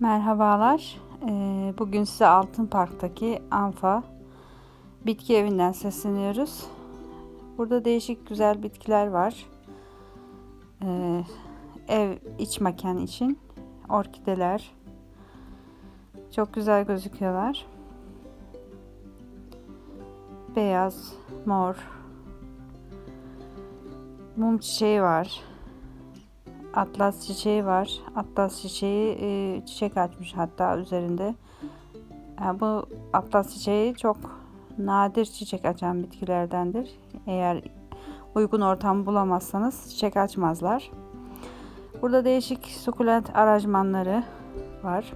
Merhabalar. Ee, Bugün size Altın Park'taki Anfa bitki evinden sesleniyoruz. Burada değişik güzel bitkiler var. Ee, Ev iç mekan için orkideler. Çok güzel gözüküyorlar. Beyaz, mor. Mum çiçeği var. Atlas çiçeği var. Atlas çiçeği e, çiçek açmış hatta üzerinde. Yani bu atlas çiçeği çok nadir çiçek açan bitkilerdendir. Eğer uygun ortam bulamazsanız çiçek açmazlar. Burada değişik sukulent aranjmanları var.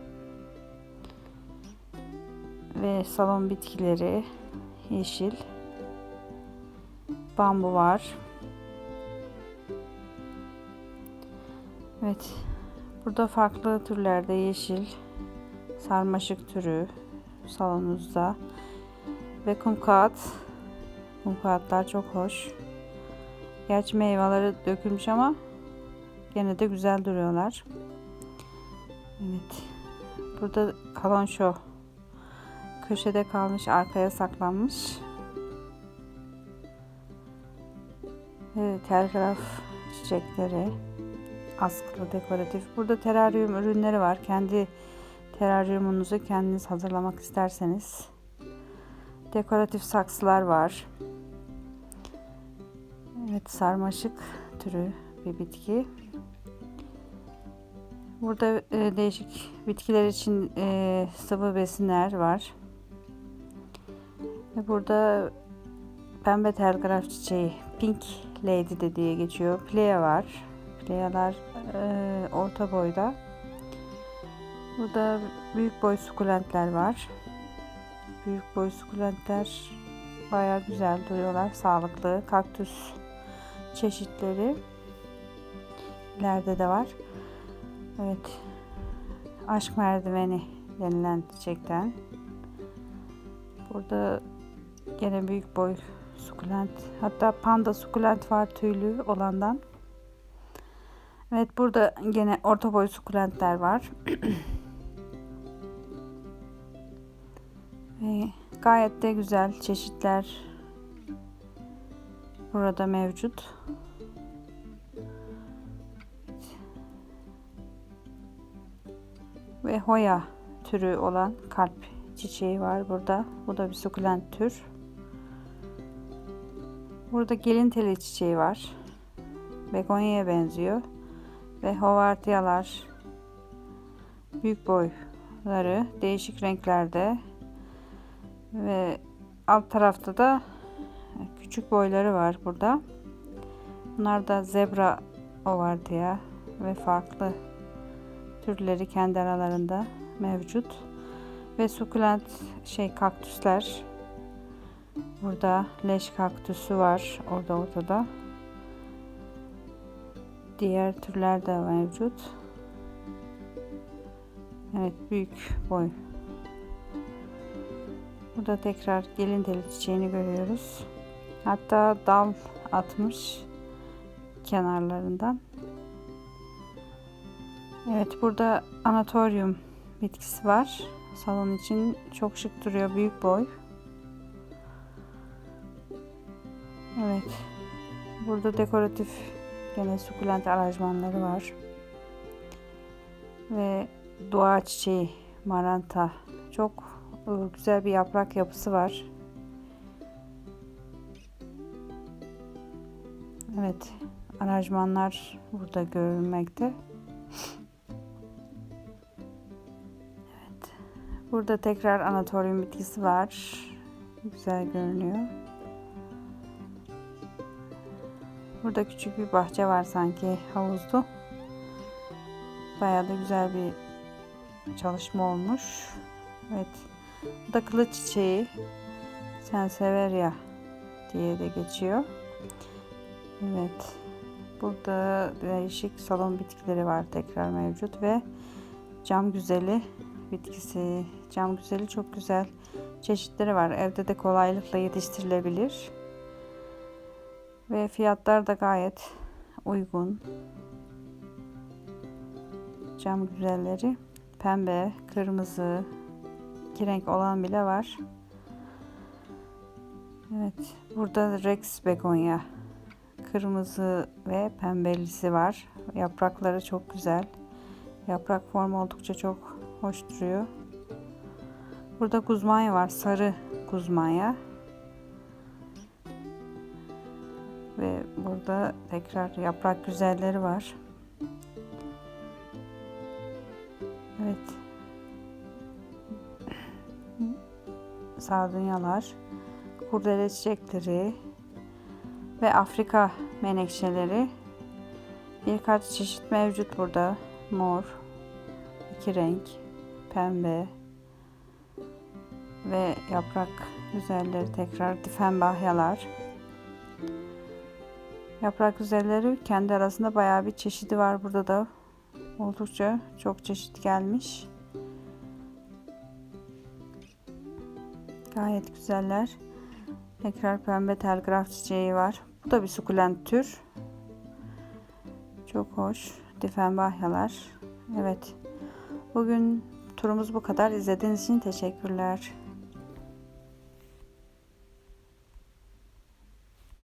Ve salon bitkileri yeşil. Bambu var. Evet. Burada farklı türlerde yeşil, sarmaşık türü salonumuzda ve kum kağıt. Kum kağıtlar çok hoş. Gerçi meyveleri dökülmüş ama gene de güzel duruyorlar. Evet. Burada kalonşo köşede kalmış, arkaya saklanmış. Evet, telgraf çiçekleri askılı dekoratif. Burada teraryum ürünleri var. Kendi teraryumunuzu kendiniz hazırlamak isterseniz. Dekoratif saksılar var. Evet sarmaşık türü bir bitki. Burada e, değişik bitkiler için e, sıvı besinler var. Ve burada pembe telgraf çiçeği, pink lady de diye geçiyor. Plea var. Plealar e, orta boyda. Burada büyük boy sukulentler var. Büyük boy sukulentler baya güzel duruyorlar. Sağlıklı. Kaktüs çeşitleri ileride de var. Evet. Aşk merdiveni denilen çiçekten. Burada gene büyük boy sukulent. Hatta panda sukulent var tüylü olandan. Evet burada gene orta boy sukulentler var. Ve gayet de güzel çeşitler burada mevcut. Ve hoya türü olan kalp çiçeği var burada. Bu da bir sukulent tür. Burada gelin teli çiçeği var. Begonya'ya benziyor ve hovartiyalar büyük boyları değişik renklerde ve alt tarafta da küçük boyları var burada. Bunlar da zebra hovartiya ve farklı türleri kendi aralarında mevcut. Ve sukulent şey kaktüsler. Burada leş kaktüsü var orada ortada diğer türler de mevcut. Evet büyük boy. Burada tekrar gelin deli çiçeğini görüyoruz. Hatta dal atmış kenarlarından. Evet burada anatorium bitkisi var. Salon için çok şık duruyor. Büyük boy. Evet. Burada dekoratif Gene sukulent aranjmanları var. Ve dua çiçeği maranta. Çok e, güzel bir yaprak yapısı var. Evet, aranjmanlar burada görülmekte. Evet. Burada tekrar anatoryum bitkisi var. Güzel görünüyor. Burada küçük bir bahçe var sanki havuzlu. Bayağı da güzel bir çalışma olmuş. Evet. Bu da kılıç çiçeği. Senseveria diye de geçiyor. Evet. Burada değişik salon bitkileri var tekrar mevcut ve cam güzeli bitkisi. Cam güzeli çok güzel çeşitleri var. Evde de kolaylıkla yetiştirilebilir. Ve fiyatlar da gayet uygun. Cam güzelleri. pembe, kırmızı, iki renk olan bile var. Evet, burada Rex begonya. Kırmızı ve pembelisi var. Yaprakları çok güzel. Yaprak formu oldukça çok hoş duruyor. Burada guzmanya var. Sarı guzmanya. Ve burada tekrar yaprak güzelleri var. Evet. Sardunyalar, kurdele çiçekleri ve Afrika menekşeleri. Birkaç çeşit mevcut burada. Mor, iki renk, pembe ve yaprak güzelleri tekrar difenbahyalar. Yaprak güzelleri kendi arasında bayağı bir çeşidi var burada da. Oldukça çok çeşit gelmiş. Gayet güzeller. Tekrar pembe telgraf çiçeği var. Bu da bir sukulent tür. Çok hoş. Difenbahyalar. Evet. Bugün turumuz bu kadar. İzlediğiniz için teşekkürler.